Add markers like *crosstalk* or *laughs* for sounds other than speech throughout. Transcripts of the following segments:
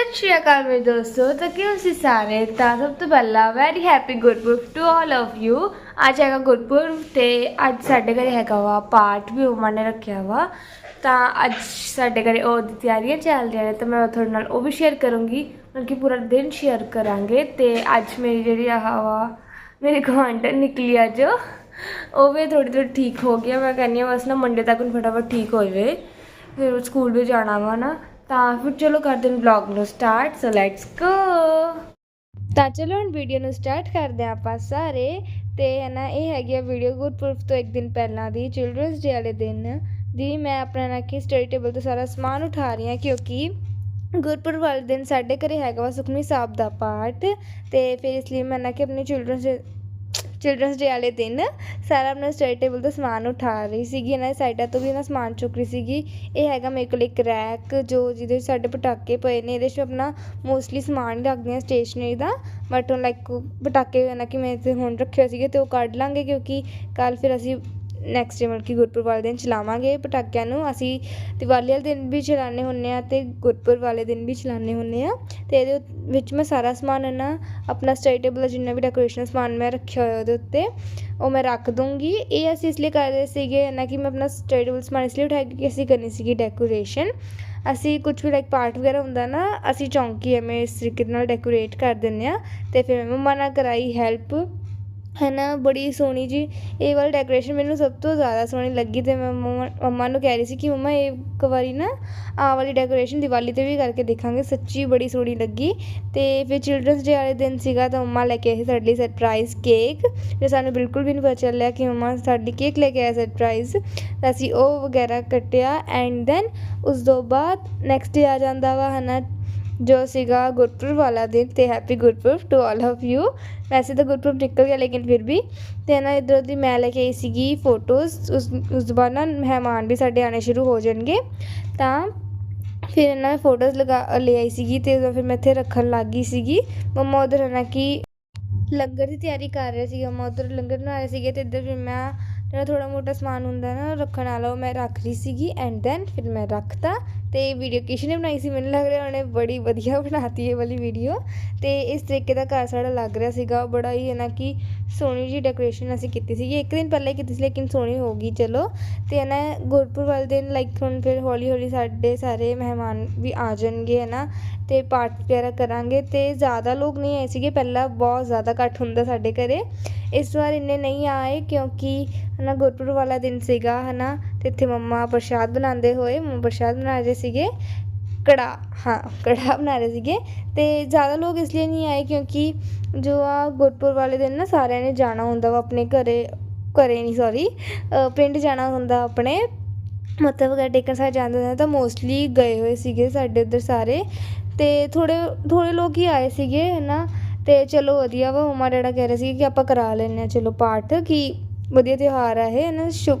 ਸਤਿ ਸ਼੍ਰੀ ਅਕਾਲ ਮੇਰੇ ਦੋਸਤੋ, ਤਾਂ ਕਿਉਂ ਸੀ ਸਾਰੇ ਤਾਂ ਸਭ ਤੋਂ ਪਹਿਲਾਂ very happy Gurpurab to all of you ਅੱਜ ਹੈਗਾ ਗੁਰਪੁਰਬ ਤੇ ਅੱਜ ਸਾਡੇ ਘਰੇ ਹੈਗਾ ਵਾ ਪਾਠ ਵੀ ਉਮਾ ਨੇ ਰੱਖਿਆ ਵਾ। ਤਾਂ ਅੱਜ ਸਾਡੇ ਘਰੇ ਉਹਦੀ ਤਿਆਰੀਆਂ ਚੱਲ ਰਹੀਆਂ ਨੇ, ਤਾਂ ਮੈਂ ਤੁਹਾਡੇ ਨਾਲ ਉਹ ਵੀ ਸ਼ੇਅਰ ਕਰੂੰਗੀ। ਬਲਕਿ ਪੂਰਾ ਦਿਨ ਸ਼ੇਅਰ ਕਰਾਂਗੇ ਤੇ ਅੱਜ ਮੇਰੀ ਜਿਹੜੀ ਆਹ ਵਾ, ਮੇਰੀ ਗੁਆਂਢਣ ਨਿਕਲੀ ਅੱਜ। ਉਹ ਵੀ ਥੋੜੀ ਥੋੜੀ ਠੀਕ ਹੋ ਗਿਆ ਮੈਂ ਕਹਿੰਦੀ ਹਾਂ ਬਸ ਨਾ ਮੰਡੇ ਤੱਕ ਨੂੰ ਫਟਾਫਟ ਠੀਕ ਹੋ ਜਾਵੇ। ਫਿਰ ਉਹ ਸਕੂਲ ਵੀ ਜਾਣਾ ਵਾ ਨਾ। ਤਾਂ ਫਿਰ ਚਲੋ ਕਰਦੇ ਹਾਂ ਵਲੌਗ ਨੂੰ ਸਟਾਰਟ ਸੋ ਲੈਟਸ ਗੋ ਤਾਂ ਚਲੋ ਹੁਣ ਵੀਡੀਓ ਨੂੰ ਸਟਾਰਟ ਕਰਦੇ ਹਾਂ ਆਪਾਂ ਸਾਰੇ। ਤੇ ਹੈ ਨਾ, ਇਹ ਹੈਗੀ ਆ ਵੀਡੀਓ ਗੁਰਪੁਰਬ ਤੋਂ ਇੱਕ ਦਿਨ ਪਹਿਲਾਂ ਦੀ ਚਿਲਡਰਨਸ ਡੇ ਵਾਲੇ ਦਿਨ ਦੀ। ਮੈਂ ਆਪਣਾ ਨਾ ਕਿ ਸਟੱਡੀ ਟੇਬਲ ਤੋਂ ਸਾਰਾ ਸਮਾਨ ਉਠਾ ਰਹੀ ਹਾਂ, ਕਿਉਂਕਿ ਗੁਰਪੁਰਬ ਵਾਲੇ ਦਿਨ ਸਾਡੇ ਘਰੇ ਹੈਗਾ ਵਾ ਸੁਖਮਨੀ ਸਾਹਿਬ ਦਾ ਪਾਠ। ਤੇ ਫਿਰ ਇਸ ਲਈ ਮੈਂ ਨਾ ਕਿ ਆਪਣੇ ਚਿਲਡਰਨਸ ਚਿਲਡਰਨਸ ਡੇ ਵਾਲੇ ਦਿਨ ਸਾਰਾ ਆਪਣਾ ਸਟੱਡੀ ਟੇਬਲ ਤੋਂ ਸਮਾਨ ਉਠਾ ਰਹੀ ਸੀਗੀ, ਇਹਨਾਂ ਦੇ ਸਾਈਡਾਂ ਤੋਂ ਵੀ ਇਹਨਾਂ ਸਮਾਨ ਚੁੱਕ ਰਹੀ ਸੀਗੀ। ਇਹ ਹੈਗਾ ਮੇਰੇ ਕੋਲ ਇੱਕ ਰੈਕ ਜੋ ਜਿਹਦੇ ਵਿੱਚ ਸਾਡੇ ਪਟਾਕੇ ਪਏ ਨੇ, ਇਹਦੇ 'ਚ ਆਪਣਾ ਮੋਸਟਲੀ ਸਮਾਨ ਹੀ ਹਾਂ ਸਟੇਸ਼ਨਰੀ ਦਾ। ਬਟ ਹੁਣ ਲਾਈਕ ਪਟਾਕੇ ਨਾ ਕਿ ਮੈਂ ਇੱਥੇ ਹੁਣ ਰੱਖੇ ਸੀਗੇ ਤੇ ਉਹ ਕੱਢ ਲਾਂਗੇ ਕਿਉਂਕਿ ਕੱਲ ਫਿਰ ਅਸੀਂ ਨੈਕਸਟ ਡੇ ਮਤਲਬ ਕਿ ਗੁਰਪੁਰਬ ਵਾਲੇ ਦਿਨ ਚਲਾਵਾਂਗੇ ਪਟਾਕਿਆਂ ਨੂੰ। ਅਸੀਂ ਦੀਵਾਲੀ ਵਾਲੇ ਦਿਨ ਵੀ ਚਲਾਉਂਦੇ ਹੁੰਦੇ ਆ ਅਤੇ ਗੁਰਪੁਰਬ ਵਾਲੇ ਦਿਨ ਵੀ ਚਲਾਉਂਦੇ ਹੁੰਦੇ ਆ ਅਤੇ ਇਹਦੇ ਵਿੱਚ ਮੈਂ ਸਾਰਾ ਸਮਾਨ ਹੈ ਨਾ, ਆਪਣਾ ਸਟੱਡੀ ਟੇਬਲ ਦਾ ਜਿੰਨਾ ਵੀ ਡੈਕੋਰੇਸ਼ਨ ਸਮਾਨ ਮੈਂ ਰੱਖਿਆ ਹੋਇਆ ਉਹਦੇ ਉੱਤੇ, ਉਹ ਮੈਂ ਰੱਖ ਦੂੰਗੀ ਇਹ ਅਸੀਂ ਇਸ ਲਈ ਕਰ ਰਹੇ ਸੀਗੇ ਨਾ ਕਿ ਮੈਂ ਆਪਣਾ ਸਟੱਡੀ ਟੇਬਲ ਸਮਾਨ ਇਸ ਲਈ ਉਠਾਇਆ ਕਿ ਅਸੀਂ ਕਰਨੀ ਸੀਗੀ ਡੈਕੋਰੇਸ਼ਨ ਅਸੀਂ ਕੁਝ ਵੀ ਲਾਈਕ ਪਾਰਟ ਵਗੈਰਾ ਹੁੰਦਾ ਨਾ, ਅਸੀਂ ਚੌਂਕੀ ਐਵੇਂ ਇਸ ਤਰੀਕੇ ਨਾਲ ਡੈਕੋਰੇਟ ਕਰ ਦਿੰਦੇ ਆ ਤੇ ਫਿਰ ਮੈਂ ਮੰਮਾ ਨਾਲ ਕਰਾਈ ਹੈਲਪ ਹੈ ਨਾ ਬੜੀ ਸੋਹਣੀ ਜੀ। ਇਹ ਵਾਲੀ ਡੈਕੋਰੇਸ਼ਨ ਮੈਨੂੰ ਸਭ ਤੋਂ ਜ਼ਿਆਦਾ ਸੋਹਣੀ ਲੱਗੀ ਤੇ ਮੈਂ ਮੰਮਾ ਮੰਮਾ ਨੂੰ ਕਹਿ ਰਹੀ ਸੀ ਕਿ ਮੰਮਾ, ਇਹ ਇੱਕ ਵਾਰੀ ਨਾ ਆਹ ਵਾਲੀ ਡੈਕੋਰੇਸ਼ਨ ਦੀਵਾਲੀ ਤੇ ਵੀ ਕਰਕੇ ਦੇਖਾਂਗੇ। ਸੱਚੀ ਬੜੀ ਸੋਹਣੀ ਲੱਗੀ। ਤੇ ਫਿਰ ਚਿਲਡਰਨਸ ਡੇ ਵਾਲੇ ਦਿਨ ਸੀਗਾ ਤਾਂ ਮੰਮਾ ਲੈ ਕੇ ਆਏ ਸੀ ਸਾਡੇ ਲਈ ਸਰਪ੍ਰਾਈਜ਼ ਕੇਕ ਜੋ ਸਾਨੂੰ ਬਿਲਕੁਲ ਵੀ ਨਹੀਂ ਪਤਾ ਚੱਲਿਆ ਕਿ ਮੰਮਾ ਸਾਡੇ ਕੇਕ ਲੈ ਕੇ ਆਇਆ ਸਰਪ੍ਰਾਈਜ਼ ਤਾਂ ਅਸੀਂ ਉਹ ਵਗੈਰਾ ਕੱਟਿਆ ਐਂਡ ਦੈਨ ਉਸ ਤੋਂ ਬਾਅਦ ਨੈਕਸਟ ਡੇ ਆ ਜਾਂਦਾ ਵਾ, ਹਨਾ ਜੋ ਸੀਗਾ ਗੁਰਪੁਰਬ ਵਾਲਾ ਦਿਨ ਤੇ happy Gurpurab to all of you ਵੈਸੇ ਤਾਂ ਗੁਰਪੁਰਬ ਨਿਕਲ ਗਿਆ ਲੇਕਿਨ ਫਿਰ ਵੀ। ਤੇ ਨਾ ਇੱਧਰ ਦੀ ਮੈਂ ਲੈ ਕੇ ਆਈ ਸੀਗੀ ਫੋਟੋਜ਼ ਉਸ ਉਸ ਤੋਂ ਬਾਅਦ ਨਾ ਮਹਿਮਾਨ ਵੀ ਸਾਡੇ ਆਣੇ ਸ਼ੁਰੂ ਹੋ ਜਾਣਗੇ। ਤਾਂ ਫਿਰ ਇਹਨਾਂ ਫੋਟੋਜ਼ ਲਗਾ, ਲੈ ਆਈ ਸੀਗੀ ਤੇ ਉਦੋਂ ਫਿਰ ਮੈਂ ਇੱਥੇ ਰੱਖਣ ਲੱਗ ਗਈ ਸੀਗੀ। ਮੰਮਾ ਉਧਰ ਨਾ ਕਿ ਲੰਗਰ ਦੀ ਤਿਆਰੀ ਕਰ ਰਿਹਾ ਸੀਗਾ। ਮੰਮਾ ਉਧਰ ਲੰਗਰ ਬਣਾ ਰਹੇ ਸੀਗੇ ਤੇ ਇੱਧਰ ਫਿਰ ਮੈਂ, ਜਿਹੜਾ ਥੋੜਾ ਮੋਟਾ ਸਮਾਨ ਹੁੰਦਾ ਨਾ ਰੱਖਣ ਵਾਲਾ ਉਹ ਮੈਂ ਰੱਖ ਰਹੀ ਸੀਗੀ। ਐਂਡ ਦੈਨ ਫਿਰ ਮੈਂ ਰੱਖਤਾ। ਤੇ ਵੀਡੀਓ ਕਿਸ਼ ਨੇ ਬਣਾਈ ਸੀ, ਮੈਨੂੰ ਲੱਗ ਰਿਹਾ ਉਹਨੇ ਬੜੀ ਵਧੀਆ *laughs* ਬਣਾਤੀ ਇਹ ਵਾਲੀ ਵੀਡੀਓ ਤੇ ਇਸ ਤਰੀਕੇ ਦਾ ਘਰ ਸਾਡਾ ਲੱਗ ਰਿਹਾ ਸੀਗਾ। ਬੜਾ ਹੀ ਹੈ ਨਾ ਕਿ ਸੋਹਣੀ ਜੀ ਡੈਕੋਰੇਸ਼ਨ ਅਸੀਂ ਕੀਤੀ ਸੀਗੀ। ਇੱਕ ਦਿਨ ਪਹਿਲਾਂ ਹੀ ਕੀਤੀ ਸੀ, ਲੇਕਿਨ ਸੋਹਣੀ ਹੋ ਗਈ, ਚਲੋ। ਤੇ ਹੈ ਨਾ, ਗੁਰਪੁਰ ਵਾਲੇ ਦਿਨ ਲਾਈਕ ਹੁਣ ਫਿਰ ਹੌਲੀ ਹੌਲੀ ਸਾਡੇ ਸਾਰੇ ਮਹਿਮਾਨ ਵੀ ਆ ਜਾਣਗੇ, ਹੈ ਨਾ। ਤੇ ਪਾਠ ਵਗੈਰਾ ਕਰਾਂਗੇ। ਤੇ ਜ਼ਿਆਦਾ ਲੋਕ ਨਹੀਂ ਆਏ ਸੀਗੇ। ਪਹਿਲਾਂ ਬਹੁਤ ਜ਼ਿਆਦਾ ਘੱਟ ਹੁੰਦਾ ਸਾਡੇ ਘਰੇ। ਇਸ ਵਾਰ ਇੰਨੇ ਨਹੀਂ ਆਏ, ਕਿਉਂਕਿ ਹਨਾ ਗੁਰਪੁਰਬ ਵਾਲਾ ਦਿਨ ਸੀਗਾ ਹਨਾ ਤੇ ਇੱਥੇ ਮੰਮਾ ਪ੍ਰਸ਼ਾਦ ਬਣਾਉਂਦੇ ਹੋਏ, ਮੰਮਾ ਪ੍ਰਸ਼ਾਦ ਬਣਾ ਰਹੇ ਸੀਗੇ ਕੜਾ ਹਾਂ ਕੜਾ ਬਣਾ ਰਹੇ ਸੀਗੇ ਤੇ ਜ਼ਿਆਦਾ ਲੋਕ ਇਸ ਲਈ ਨਹੀਂ ਆਏ ਕਿਉਂਕਿ ਜੋ ਆ ਗੁਰਪੁਰਬ ਵਾਲੇ ਦਿਨ ਨਾ ਸਾਰਿਆਂ ਨੇ ਜਾਣਾ ਹੁੰਦਾ ਵਾ ਆਪਣੇ ਘਰੇ ਘਰੇ ਨਹੀਂ ਸੌਰੀ ਪਿੰਡ ਜਾਣਾ ਹੁੰਦਾ ਆਪਣੇ, ਮੱਥਾ ਵਗੈਰਾ ਟੇਕਣ ਸਾਹਿਬ ਜਾਂਦੇ ਹੁੰਦੇ ਤਾਂ ਮੋਸਟਲੀ ਗਏ ਹੋਏ ਸੀਗੇ ਸਾਡੇ ਉੱਧਰ ਸਾਰੇ ਤੇ ਥੋੜੇ ਥੋੜੇ ਲੋਕ ਹੀ ਆਏ ਸੀਗੇ ਹੈ ਨਾ ਤੇ ਚਲੋ ਵਧੀਆ ਵਾ, ਮਮਾ ਡੈਡਾ ਕਹਿ ਰਹੇ ਸੀ ਕਿ ਆਪਾਂ ਕਰਾ ਲੈਂਦੇ ਹਾਂ, ਚਲੋ ਪਾਠ, ਕਿ ਵਧੀਆ ਤਿਉਹਾਰ ਆ ਇਹ ਹੈ ਨਾ ਸ਼ੁਭ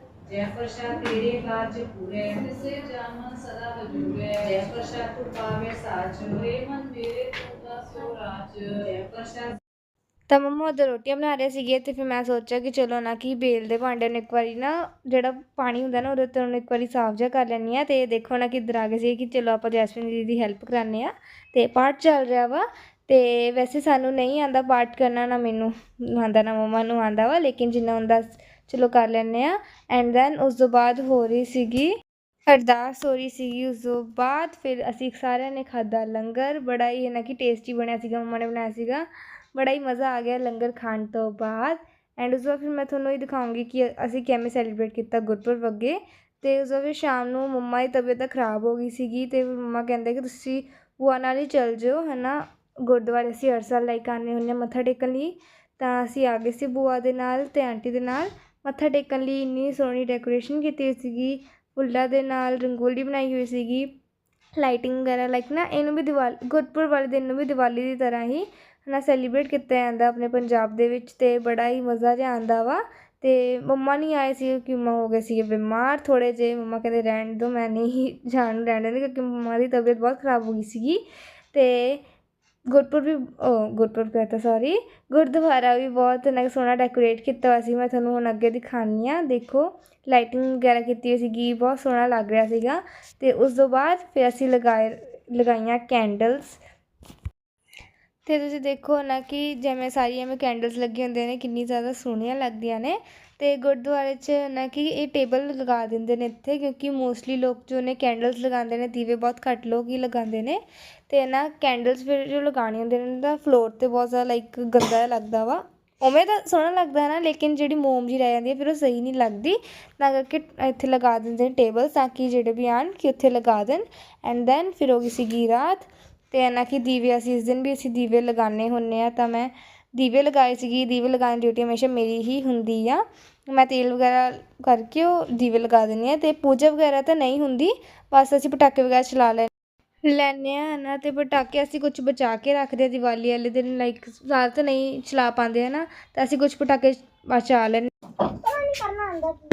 ਜੈ ਪ੍ਰਸ਼ਾਦ ਤੇਰੇ ਕਾਜ ਪੂਰੇ। ਤਿਸੇ ਜਨਮ ਸਦਾ ਵਜੂਏ ਜੈ ਪ੍ਰਸ਼ਾਦ ਤੂੰ ਪਾਵੇ ਸਾਚ ਹੋਏ ਮਨ ਮੇਰੇ ਤੂੰ ਦਾ ਸੋ ਰਾਜ ਜੈ ਪ੍ਰਸ਼ਾਦ ਤਾਂ ਮੰਮਾ ਉਧਰ ਰੋਟੀਆਂ ਬਣਾ ਰਹੇ ਸੀਗੇ ਤੇ ਫਿਰ ਮੈਂ ਸੋਚਿਆ ਕਿ ਚਲੋ ਨਾ ਕਿ ਬੇਲ ਦੇ ਭਾਂਡੇ ਨੂੰ ਇੱਕ ਵਾਰੀ ਨਾ ਜਿਹੜਾ ਪਾਣੀ ਹੁੰਦਾ ਨਾ ਉਹਦੇ ਉੱਤੇ ਉਹਨੂੰ ਇੱਕ ਵਾਰੀ ਸਾਫ਼ ਜਿਹਾ ਕਰ ਲੈਣੀ ਆ ਤੇ ਦੇਖੋ ਨਾ ਕਿੱਧਰ ਆ ਗਏ ਸੀ ਕਿ ਚਲੋ ਆਪਾਂ ਜੈਸਮੀਨ ਜੀ ਦੀ ਹੈਲਪ ਕਰਾਣੇ ਆ ਤੇ ਪਾਠ ਚੱਲ ਰਿਹਾ ਵਾ ਤੇ ਵੈਸੇ ਸਾਨੂੰ ਨਹੀਂ ਆਂਦਾ ਪਾਠ ਕਰਨਾ ਨਾ ਮੈਨੂੰ ਆਂਦਾ ਨਾ ਮਮਾ ਨੂੰ ਆਂਦਾ ਵਾ ਲੇਕਿਨ ਜਿੰਨਾ ਹੁੰਦਾ ਚਲੋ ਕਰ ਲੈਂਦੇ ਆ ਐਂਡ ਦੈਨ ਉਸ ਤੋਂ ਬਾਅਦ ਹੋ ਰਹੀ ਸੀਗੀ ਅਰਦਾਸ ਹੋ ਰਹੀ ਸੀਗੀ ਉਸ ਤੋਂ ਬਾਅਦ ਫਿਰ ਅਸੀਂ ਸਾਰਿਆਂ ਨੇ ਖਾਦਾ ਲੰਗਰ। ਬੜਾ ਹੀ ਹੈ ਨਾ ਕਿ ਟੇਸਟੀ ਬਣਿਆ ਸੀਗਾ, ਮੰਮਾ ਨੇ ਬਣਾਇਆ ਸੀਗਾ। ਬੜਾ ਹੀ ਮਜ਼ਾ ਆ ਗਿਆ ਲੰਗਰ ਖਾਣ ਤੋਂ ਬਾਅਦ। ਐਂਡ ਉਸ ਤੋਂ ਬਾਅਦ ਫਿਰ ਮੈਂ ਤੁਹਾਨੂੰ ਇਹ ਦਿਖਾਉਂਗੀ ਕਿ ਅਸੀਂ ਕਿਵੇਂ ਸੈਲੀਬ੍ਰੇਟ ਕੀਤਾ ਗੁਰਪੁਰਬ ਅੱਗੇ। ਤੇ ਉਸ ਤੋਂ ਫਿਰ ਸ਼ਾਮ ਨੂੰ ਮੰਮਾ ਦੀ ਤਬੀਅਤ ਤਾਂ ਖਰਾਬ ਹੋ ਗਈ ਸੀਗੀ ਤੇ ਮੰਮਾ ਕਹਿੰਦੇ ਕਿ ਤੁਸੀਂ ਭੂਆ ਨਾਲ ਹੀ ਚੱਲ ਜਿਓ ਹੈ ਨਾ ਗੁਰਦੁਆਰੇ ਅਸੀਂ ਹਰ ਸਾਲ ਲੈ ਕੇ ਆਉਂਦੇ ਹੁੰਦੇ ਹਾਂ ਮੱਥਾ ਟੇਕਣ ਲਈ। ਤਾਂ ਅਸੀਂ ਆ ਗਏ ਸੀ ਬੂਆ ਦੇ ਨਾਲ ਤੇ ਆਂਟੀ ਦੇ ਨਾਲ। ਮੱਥਾ ਟੇਕਣ ਲਈ ਇੰਨੀ ਸੋਹਣੀ ਡੈਕੋਰੇਸ਼ਨ ਕੀਤੀ ਹੋਈ ਸੀਗੀ, ਫੁੱਲਾਂ ਦੇ ਨਾਲ ਰੰਗੋਲੀ ਬਣਾਈ ਹੋਈ ਸੀਗੀ ਲਾਈਟਿੰਗ ਵਗੈਰਾ ਲਾਈਕ ਨਾ ਇਹਨੂੰ ਵੀ ਦੀਵਾਲੀ, ਗੁਰਪੁਰਬ ਵਾਲੇ ਦਿਨ ਨੂੰ ਵੀ ਦੀਵਾਲੀ ਦੀ ਤਰ੍ਹਾਂ ਹੀ ਨਾ ਸੈਲੀਬ੍ਰੇਟ ਕੀਤਾ ਜਾਂਦਾ ਆਪਣੇ ਪੰਜਾਬ ਦੇ ਵਿੱਚ ਤੇ ਬੜਾ ਹੀ ਮਜ਼ਾ ਜਿਹਾ ਆਉਂਦਾ ਵਾ ਤੇ ਮੰਮਾ ਨਹੀਂ ਆਏ ਸੀ ਕਿ ਮੰਮਾ ਹੋ ਗਏ ਸੀਗੇ ਬਿਮਾਰ ਥੋੜੇ ਜਿਹੇ, ਮੰਮਾ ਕਹਿੰਦੇ ਰਹਿਣ ਦਿਓ, ਮੈਂ ਨਹੀਂ ਜਾਣ ਨੂੰ ਰਹਿਣ ਦਿੰਦੀ ਕਿਉਂਕਿ ਮੰਮਾ ਦੀ ਤਬੀਅਤ ਬਹੁਤ ਖਰਾਬ ਹੋ ਗਈ ਸੀਗੀ ਤੇ ਗੁਰਪੁਰਬ ਵੀ ਉਹ ਗੁਰਪੁਰਬ ਕਹਤਾ ਸੋਰੀ ਗੁਰਦੁਆਰਾ ਵੀ ਬਹੁਤ ਨਾ, ਸੋਹਣਾ ਡੈਕੋਰੇਟ ਕੀਤਾ ਹੋਇਆ ਸੀ, ਮੈਂ ਤੁਹਾਨੂੰ ਹੁਣ ਅੱਗੇ ਦਿਖਾਉਂਦੀ ਹਾਂ ਦੇਖੋ। ਲਾਈਟਿੰਗ ਵਗੈਰਾ ਕੀਤੀ ਹੋਈ ਸੀਗੀ, ਬਹੁਤ ਸੋਹਣਾ ਲੱਗ ਰਿਹਾ ਸੀਗਾ। ਅਤੇ ਉਸ ਤੋਂ ਬਾਅਦ ਫਿਰ ਅਸੀਂ ਲਗਾਏ, ਲਗਾਈਆਂ ਕੈਂਡਲਸ ਅਤੇ ਤੁਸੀਂ ਦੇਖੋ ਨਾ ਕਿ ਜਿਵੇਂ ਸਾਰੀਆਂ ਮੈਂ ਕੈਂਡਲਸ ਲੱਗੇ ਹੁੰਦੇ ਨੇ, ਕਿੰਨੀ ਜ਼ਿਆਦਾ ਸੋਹਣੀਆਂ ਲੱਗਦੀਆਂ ਨੇ। ਅਤੇ ਗੁਰਦੁਆਰੇ 'ਚ ਨਾ ਕਿ ਇਹ ਟੇਬਲ ਲਗਾ ਦਿੰਦੇ ਨੇ ਇੱਥੇ, ਕਿਉਂਕਿ ਮੋਸਟਲੀ ਲੋਕ ਜੋ ਨੇ ਕੈਂਡਲਸ ਲਗਾਉਂਦੇ ਨੇ, ਦੀਵੇ ਬਹੁਤ ਘੱਟ ਲੋਕ ਹੀ ਲਗਾਉਂਦੇ ਨੇ। ਅਤੇ ਨਾ ਕੈਂਡਲਸ ਫਿਰ ਜੋ ਲਗਾਉਣੇ ਹੁੰਦੇ ਨੇ ਤਾਂ ਫਲੋਰ ਤੇ ਬਹੁਤ ਜ਼ਿਆਦਾ ਲਾਈਕ ਗੰਦਾ ਜਿਹਾ ਲੱਗਦਾ ਵਾ। ਉਵੇਂ ਤਾਂ ਸੋਹਣਾ ਲੱਗਦਾ ਹੈ ਨਾ, ਲੇਕਿਨ ਜਿਹੜੀ ਮੋਮ ਜੀ ਰਹਿ ਜਾਂਦੀ ਹੈ, ਫਿਰ ਉਹ ਸਹੀ ਨਹੀਂ ਲੱਗਦੀ। ਤਾਂ ਕਰਕੇ ਇੱਥੇ ਲਗਾ ਦਿੰਦੇ ਨੇ ਟੇਬਲ ਤਾਂ ਕਿ ਜਿਹੜੇ ਵੀ ਆਉਣ ਕਿ ਉੱਥੇ ਲਗਾ ਦੇਣ। ਐਂਡ ਦੈਨ ਫਿਰ ਹੋ ਗਈ ਸੀਗੀ ਰਾਤ। ਤੇ ਨਾ ਕਿ ਦੀਵੇ ਅਸੀਂ ਇਸ ਦਿਨ ਵੀ ਅਸੀਂ ਦੀਵੇ ਲਗਾਉਂਦੇ ਹੁੰਦੇ ਆ ਤਾਂ ਮੈਂ ਦੀਵੇ ਲਗਾਏ ਸੀਗੀ, ਦੀਵੇ ਲਗਾਉਣ ਦੀ ਡਿਊਟੀ ਹਮੇਸ਼ਾ ਮੇਰੀ ਹੀ ਹੁੰਦੀ ਆ। ਮੈਂ ਤੇਲ ਵਗੈਰਾ ਕਰਕੇ ਉਹ ਦੀਵੇ ਲਗਾ ਦਿੰਦੀ ਹਾਂ ਤੇ ਪੂਜਾ ਵਗੈਰਾ ਤਾਂ ਨਹੀਂ ਹੁੰਦੀ ਬਸ ਅਸੀਂ ਪਟਾਕੇ ਵਗੈਰਾ ਚਲਾ ਲੈ ਲੈਂਦੇ ਆ ਨਾ ਤੇ ਪਟਾਕੇ ਅਸੀਂ ਕੁਝ ਬਚਾ ਕੇ ਰੱਖਦੇ ਆ ਦੀਵਾਲੀ ਵਾਲੇ ਦਿਨ ਲਾਈਕ ਜ਼ਿਆਦਾ ਤਾਂ ਨਹੀਂ ਚਲਾ ਪਾਉਂਦੇ ਹੈ ਨਾ ਤਾਂ ਅਸੀਂ ਕੁਝ ਪਟਾਕੇ ਬਚਾ ਲੈਂਦੇ ਨਹੀਂ ਕਰਨਾ ਆਂਦਾ ਕੀ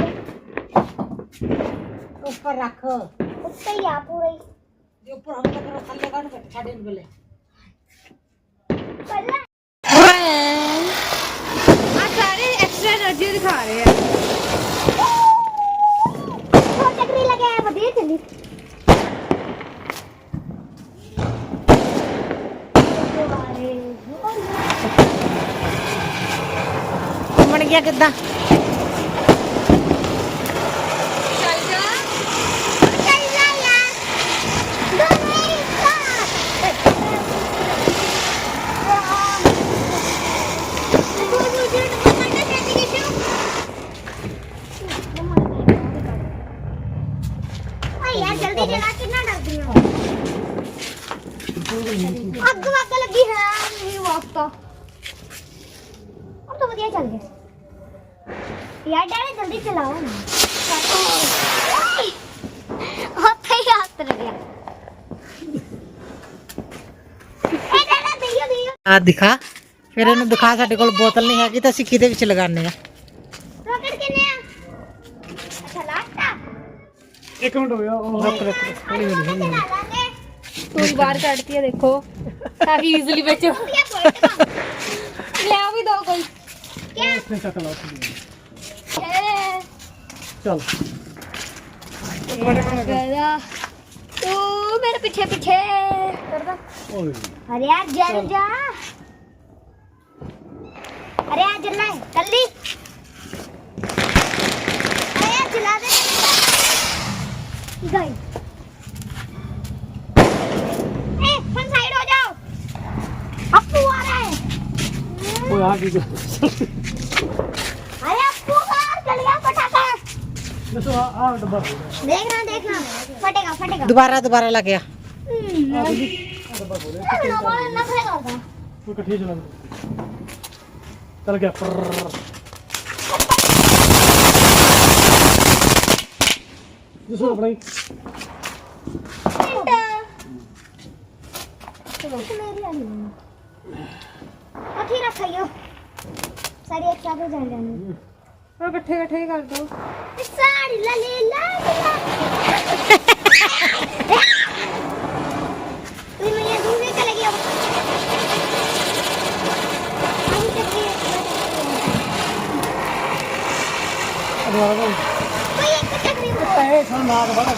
ਉੱਪਰ ਰੱਖ। ਉੱਤੇ ਹੀ ਆ ਪੂਰਾ ਹੀ। ਜੇ ਉੱਪਰ ਹਮ ਤੱਕ ਥੱਲੇ ਕੱਢ ਸਾਡੇ ਨੂੰ। ਬਲੇ ਪਹਿਲਾਂ ਆ ਸਾਰੇ ਵਧੀਆ ਦਿਖਾ ਰਹੇ ਆ। ਛੋਟੇ ਗਰੀ ਲਗਾਇਆ ਵਧੀਆ ਚੱਲੀ। ਬਣ ਗਿਆ ਕਿੱਦਾਂ? ਆ ਦਿਖਾ। ਫਿਰ ਇਹਨੂੰ ਦਿਖਾ ਸਾਡੇ ਕੋਲ ਬੋਤਲ ਨਹੀਂ ਹੈਗੀ ਤਾਂ ਅਸੀਂ ਕਿਹਦੇ ਵਿੱਚ ਲਗਾਣੇ ਆ? ਰੋਕਟ ਕਿੰਨੇ ਆ? ਅੱਛਾ ਲਾਟਾ ਇੱਕ ਮਿੰਟ ਹੋਇਆ ਉਹ ਰੁਕ ਰੁਕ ਹੌਲੀ ਹੌਲੀ ਹੌਲੀ। ਤੂੰ ਬਾਹਰ ਕੱਢਤੀ ਹੈ ਦੇਖੋ। ਤਾਂ ਕਿ ਈਜ਼ੀਲੀ ਵਿੱਚ ਲਿਆ ਵੀ ਦੋ ਕੋਈ। ਕਿਆ? ਇਸਨੇ ਚੱਕ ਲਾ ਚਲ। ਤੂੰ ਮੇਰੇ ਪਿੱਛੇ ਪਿੱਛੇ ਕਰਦਾ। अरे यार जल जा। अरे यार जलना है जल्दी। अरे यार जला दे। गई। ए फन साइड हो जाओ। अप्पू आ रहा है। वो आ गया अरे अप्पू बाहर चल गया फटाफट। मैं तो आ डब्बा देखना देखना। फटेगा फटेगा। दोबारा दोबारा लग गया। हम्म, ਡੱਬਾ ਖੋਲੇ ਨਾ ਬਾਹਰ ਨਾ ਖੜੇ ਕਰਦਾ। ਉਹ ਇਕੱਠੇ ਚਲਾ ਚੱਲ ਗਿਆ ਪਰ ਜਿਸੋ ਆਪਣਾ ਹੀ ਚਲੋ। ਮੇਰੀ ਆ ਗਈ ਅਠੀ ਰੱਖਿਓ ਸਾਰੀ ਇੱਕ ਸਾਥ ਹੋ ਜਾਣਗੇ ਉਹ ਇਕੱਠੇ ਇਕੱਠੇ ਹੀ ਕਰ ਦੋ। ਸਾੜੀ ਲਾ ਲੈ ਲਾ ਲਾ। *laughs* ਵਾਲਾ ਪੈਸੇ ਸੁਣ ਨਾ ਤਾਂ ਬੜਾ